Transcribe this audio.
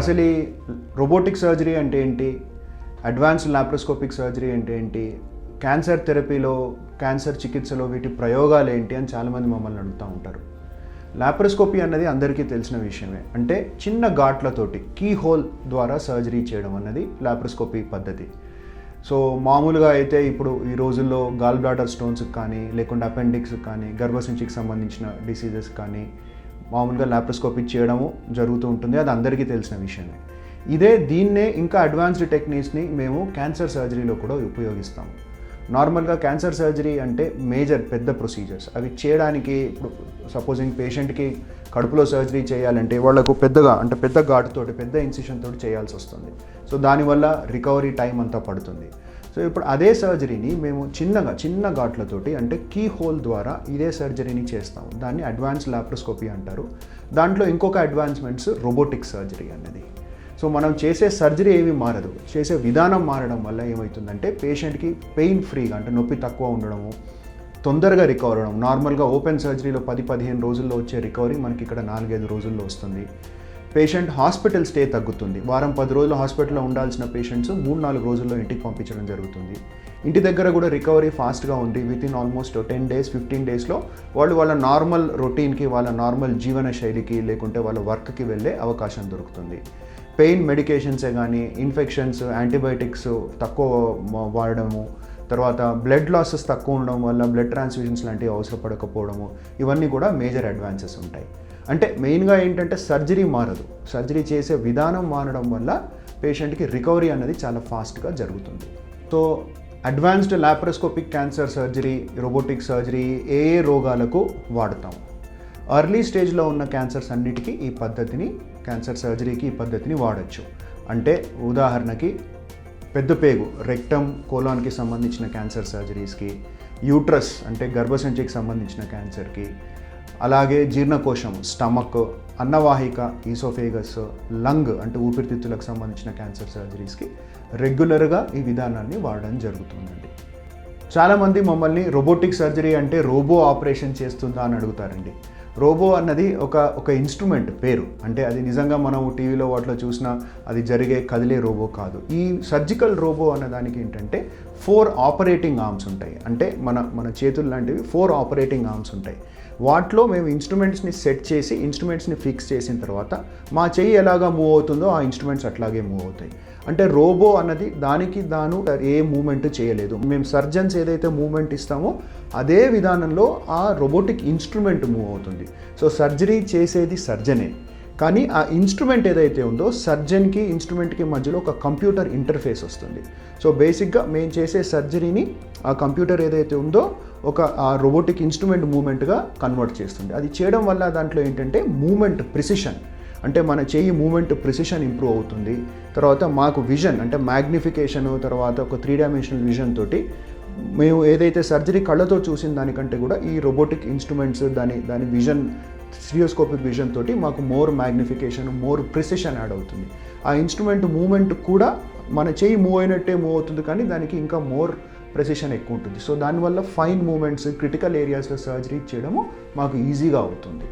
అసలు ఈ robotic surgery అంటే ఏంటి? అడ్వాన్స్డ్ లాప్రోస్కోపిక్ సర్జరీ అంటే ఏంటి? క్యాన్సర్ థెరపీలో క్యాన్సర్ చికిత్సలో వీటి ప్రయోగాలు ఏంటి అని చాలామంది మమ్మల్ని అడుగుతూ ఉంటారు. లాప్రోస్కోపీ అన్నది అందరికీ తెలిసిన విషయమే. అంటే చిన్న ఘాట్లతోటి కీ హోల్ ద్వారా సర్జరీ చేయడం అన్నది లాప్రోస్కోపీ పద్ధతి. సో మామూలుగా అయితే ఇప్పుడు ఈ రోజుల్లో గాల్ బ్లాడర్ స్టోన్స్కి కానీ లేకుంటే అపెండిక్స్ కానీ గర్భసంచికి సంబంధించిన డిసీజెస్ కానీ మామూలుగా లాప్రోస్కోపీ చేయడము జరుగుతూ ఉంటుంది. అది అందరికీ తెలిసిన విషయమే. ఇదే దీన్నే ఇంకా అడ్వాన్స్డ్ టెక్నిక్స్ని మేము క్యాన్సర్ సర్జరీలో కూడా ఉపయోగిస్తాము. నార్మల్గా క్యాన్సర్ సర్జరీ అంటే మేజర్ పెద్ద ప్రొసీజర్స్ అవి చేయడానికి ఇప్పుడు సపోజింగ్ పేషెంట్కి కడుపులో సర్జరీ చేయాలంటే వాళ్ళకు పెద్దగా అంటే పెద్ద ఘాటుతోటి పెద్ద ఇన్సిషన్ తోటి చేయాల్సి వస్తుంది. సో దానివల్ల రికవరీ టైం అంతా పడుతుంది. సో ఇప్పుడు అదే సర్జరీని మేము చిన్నగా చిన్న ఘాట్లతోటి అంటే కీ హోల్ ద్వారా ఇదే సర్జరీని చేస్తాం. దాన్ని అడ్వాన్స్ లాప్రోస్కోపీ అంటారు. దాంట్లో ఇంకొక అడ్వాన్స్మెంట్స్ రోబోటిక్ సర్జరీ అన్నది సో మనం చేసే సర్జరీ ఏమీ మారదు. చేసే విధానం మారడం వల్ల ఏమవుతుందంటే పేషెంట్కి పెయిన్ ఫ్రీగా అంటే నొప్పి తక్కువ ఉండడము తొందరగా రికవర్ అవడం నార్మల్గా ఓపెన్ సర్జరీలో పది పదిహేను రోజుల్లో వచ్చే రికవరీ మనకి ఇక్కడ నాలుగైదు రోజుల్లో వస్తుంది. పేషెంట్ హాస్పిటల్ స్టే తగ్గుతుంది. వారం పది రోజులు హాస్పిటల్లో ఉండాల్సిన పేషెంట్స్ మూడు నాలుగు రోజుల్లో ఇంటికి పంపించడం జరుగుతుంది. ఇంటి దగ్గర కూడా రికవరీ ఫాస్ట్గా ఉంది. Within almost ten days fifteen డేస్లో వాళ్ళు వాళ్ళ నార్మల్ రొటీన్కి వాళ్ళ నార్మల్ జీవన శైలికి లేకుంటే వాళ్ళ వర్క్కి వెళ్ళే అవకాశం దొరుకుతుంది. పెయిన్ మెడికేషన్సే కానీ ఇన్ఫెక్షన్స్ యాంటీబయాటిక్స్ తక్కువ వాడడము తర్వాత బ్లడ్ లాసెస్ తక్కువ ఉండడం వల్ల బ్లడ్ ట్రాన్స్ఫ్యూజన్స్ లాంటివి అవసరపడకపోవడము ఇవన్నీ కూడా మేజర్ అడ్వాన్సెస్ ఉంటాయి. అంటే మెయిన్గా ఏంటంటే సర్జరీ మారదు. సర్జరీ చేసే విధానం మారడం వల్ల పేషెంట్కి రికవరీ అనేది చాలా ఫాస్ట్గా జరుగుతుంది. So advanced laparoscopic cancer surgery robotic surgery ఏ ఏ రోగాలకు వాడతాం. అర్లీ స్టేజ్లో ఉన్న క్యాన్సర్స్ అన్నిటికీ ఈ పద్ధతిని క్యాన్సర్ సర్జరీకి ఈ పద్ధతిని వాడచ్చు. అంటే ఉదాహరణకి పెద్ద పేగు రెక్టమ్ కోలాన్కి సంబంధించిన క్యాన్సర్ సర్జరీస్కి యూట్రస్ అంటే గర్భసంచికి సంబంధించిన క్యాన్సర్కి అలాగే జీర్ణకోశం స్టమక్ అన్నవాహిక ఈసోఫేగస్ లంగ్ అంటే ఊపిరితిత్తులకు సంబంధించిన క్యాన్సర్ సర్జరీస్కి రెగ్యులర్గా ఈ విధానాన్ని వాడడం జరుగుతుందండి. చాలామంది మమ్మల్ని రోబోటిక్ సర్జరీ అంటే రోబో ఆపరేషన్ చేస్తుందా అని అడుగుతారండి. రోబో అన్నది ఒక ఒక ఇన్స్ట్రుమెంట్ పేరు. అంటే అది నిజంగా మనం టీవీలో వాటిలో చూసినా అది జరిగే కదిలే రోబో కాదు. ఈ సర్జికల్ రోబో అన్న దానికి ఏంటంటే ఫోర్ ఆపరేటింగ్ ఆర్మ్స్ ఉంటాయి. అంటే మన మన చేతులు లాంటివి ఫోర్ ఆపరేటింగ్ ఆర్మ్స్ ఉంటాయి. వాటిలో మేము ఇన్స్ట్రుమెంట్స్ని సెట్ చేసి ఇన్స్ట్రుమెంట్స్ని ఫిక్స్ చేసిన తర్వాత మా చెయ్యి ఎలాగా మూవ్ అవుతుందో ఆ ఇన్స్ట్రుమెంట్స్ అట్లాగే మూవ్ అవుతాయి. అంటే రోబో అన్నది దానికి దాను ఏ మూమెంట్ చేయలేదు. మేము సర్జన్స్ ఏదైతే మూమెంట్ ఇస్తామో అదే విధానంలో ఆ రోబోటిక్ ఇన్స్ట్రుమెంట్ మూవ్ అవుతుంది. సో సర్జరీ చేసేది సర్జనే. కానీ ఆ ఇన్స్ట్రుమెంట్ ఏదైతే ఉందో సర్జన్కి ఇన్స్ట్రుమెంట్కి మధ్యలో ఒక కంప్యూటర్ ఇంటర్ఫేస్ వస్తుంది. సో బేసిక్గా మేము చేసే సర్జరీని ఆ కంప్యూటర్ ఏదైతే ఉందో ఒక ఆ రోబోటిక్ ఇన్స్ట్రుమెంట్ మూమెంట్గా కన్వర్ట్ చేస్తుంది. అది చేయడం వల్ల దాంట్లో ఏంటంటే మూమెంట్ ప్రిసిషన్ అంటే మన చేయి మూమెంట్ ప్రిసిషన్ ఇంప్రూవ్ అవుతుంది. తర్వాత మాకు విజన్ అంటే మ్యాగ్నిఫికేషన్ తర్వాత ఒక త్రీ డైమెన్షనల్ విజన్ తోటి మేము ఏదైతే సర్జరీ కళ్ళతో చూసిన దానికంటే కూడా ఈ రోబోటిక్ ఇన్స్ట్రుమెంట్స్ దాని దాని విజన్ స్టిరియోస్కోపిక్ విజన్ తోటి మాకు more magnification more precision add అవుతుంది. ఆ ఇన్స్ట్రుమెంట్ మూమెంట్ కూడా మన చేయి మూవ్ అయినట్టే మూవ్ అవుతుంది కానీ దానికి ఇంకా మోర్ ప్రెసిషన్ ఎక్కువ ఉంటుంది. సో దానివల్ల ఫైన్ మూమెంట్స్ క్రిటికల్ ఏరియాస్లో సర్జరీ చేయడము మాకు ఈజీగా అవుతుంది.